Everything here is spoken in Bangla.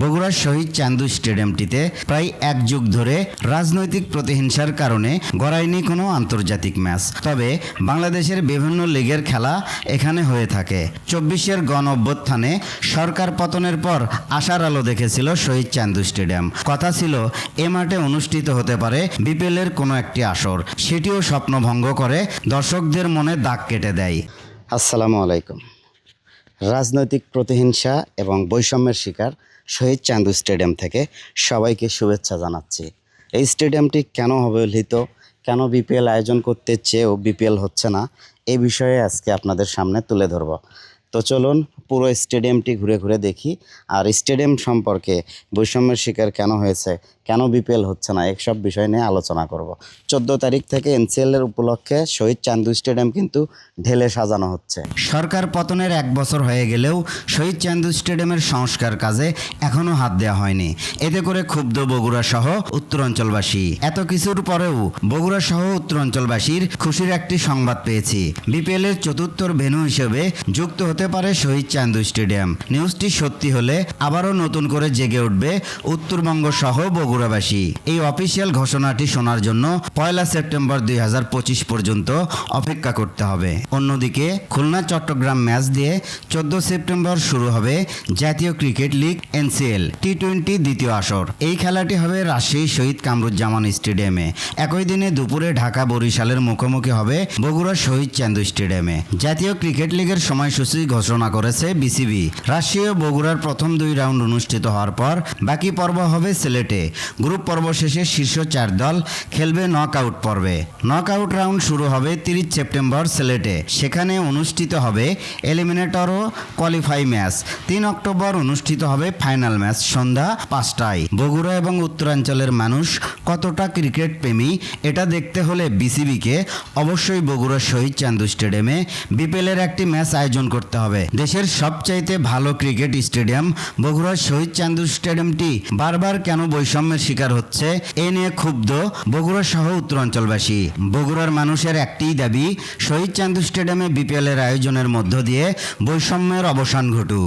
বগুড়ার শহীদ চান্দু স্টেডিয়ামটিতে প্রায় এক যুগ ধরে রাজনৈতিক প্রতিহিংসার কারণে গড়ায়নি কোনো আন্তর্জাতিক ম্যাচ। তবে বাংলাদেশের বিভিন্ন লিগের খেলা এখানে হয়ে থাকে। চব্বিশের গণ অভ্যুত্থানে সরকার পতনের পর আশার আলো দেখেছিল শহীদ চান্দু স্টেডিয়াম। কথা ছিল, এ মাঠে অনুষ্ঠিত হতে পারে বিপিএলের কোনো একটি আসর। সেটিও স্বপ্নভঙ্গ করে দর্শকদের মনে দাগ কেটে দেয়। আসসালামু আলাইকুম। রাজনৈতিক প্রতিহিংসা এবং বৈষম্যের শিকার শহীদ চান্দু স্টেডিয়াম থেকে সবাইকে শুভেচ্ছা জানাচ্ছি। এই স্টেডিয়ামটি কেন অবহেলিত, কেন বিপিএল আয়োজন করতে চেয়েও বিপিএল হচ্ছে না, এ বিষয়ে আজকে আপনাদের সামনে তুলে ধরব। তো চলুন পুরো স্টেডিয়ামটি ঘুরে ঘুরে দেখি। আর স্টেডিয়াম সম্পর্কে বৈষম্যের শিকার কেন হয়েছে, কেন বিপিএল হচ্ছে না এইসব বিষয় নিয়ে আলোচনা করব। চোদ্দ তারিখ থেকে এনসিএল এর উপলক্ষে শহীদ চান্দু স্টেডিয়াম কিন্তু ঢেলে সাজানো হচ্ছে। সরকার পতনের এক বছর হয়ে গেলেও শহীদ চান্দু স্টেডিয়ামের সংস্কার কাজে এখনও হাত দেওয়া হয়নি। এতে করে ক্ষুব্ধ বগুড়া সহ উত্তরাঞ্চলবাসী। এত কিছুর পরেও বগুড়া সহ উত্তরাঞ্চলবাসীর খুশির একটি সংবাদ পেয়েছি। বিপিএল এর চতুর্থ ভেন্যু হিসেবে যুক্ত পারে শহীদ চান্দু স্টেডিয়াম। নিউজটি সত্যি হলে আবারও নতুন করে জেগে উঠবে উত্তরবঙ্গ সহ বগুড়াবাসী। এই অফিসিয়াল ঘোষণাটি শোনার জন্য পয়লা সেপ্টেম্বর দুই পর্যন্ত অপেক্ষা করতে হবে। অন্যদিকে, খুলনা, চট্টগ্রাম ম্যাচ দিয়ে চোদ্দ সেপ্টেম্বর শুরু হবে জাতীয় cricket league NCL T twenty দ্বিতীয় আসর। এই খেলাটি হবে রাজশাহী শহীদ কামরুজ্জামান স্টেডিয়ামে। একই দিনে দুপুরে ঢাকা বরিশালের মুখোমুখি হবে বগুড়া শহীদ চান্দু স্টেডিয়ামে। জাতীয় ক্রিকেট লিগের সময়সূচি ঘোষণা করেছে বিসিবি। ও বগুড়ার প্রথম দুই রাউন্ড অনুষ্ঠিত হওয়ার পর বাকি পর্ব হবে সিলেটে। গ্রুপ পর্ব শেষে শীর্ষ চার দল খেলবে নক আউট পর্বে। নক আউট রাউন্ড শুরু হবে তিরিশ সেপ্টেম্বর সিলেটে। সেখানে অনুষ্ঠিত হবে এলিমিনেটর ও কোয়ালিফাই ম্যাচ। তিন অক্টোবর অনুষ্ঠিত হবে ফাইনাল ম্যাচ সন্ধ্যা পাঁচটায়। বগুড়া এবং উত্তরাঞ্চলের মানুষ কতটা ক্রিকেট প্রেমী এটা দেখতে হলে বিসিবিকে অবশ্যই বগুড়া শহীদ চান্দু স্টেডিয়ামে বিপিএলের একটি ম্যাচ আয়োজন করতে হবে। দেশের সবচাইতে ভালো ক্রিকেট স্টেডিয়াম, বগুড়ার শহীদ চান্দু স্টেডিয়ামটি বারবার কেন বৈষম্যের শিকার হচ্ছে, এ নিয়ে ক্ষুব্ধ বগুড়া সহ উত্তরাঞ্চলবাসী। বগুড়ার মানুষের একটিই দাবি, শহীদ চান্দু স্টেডিয়ামে বিপিএল এর আয়োজনের মধ্য দিয়ে বৈষম্যের অবসান ঘটুক।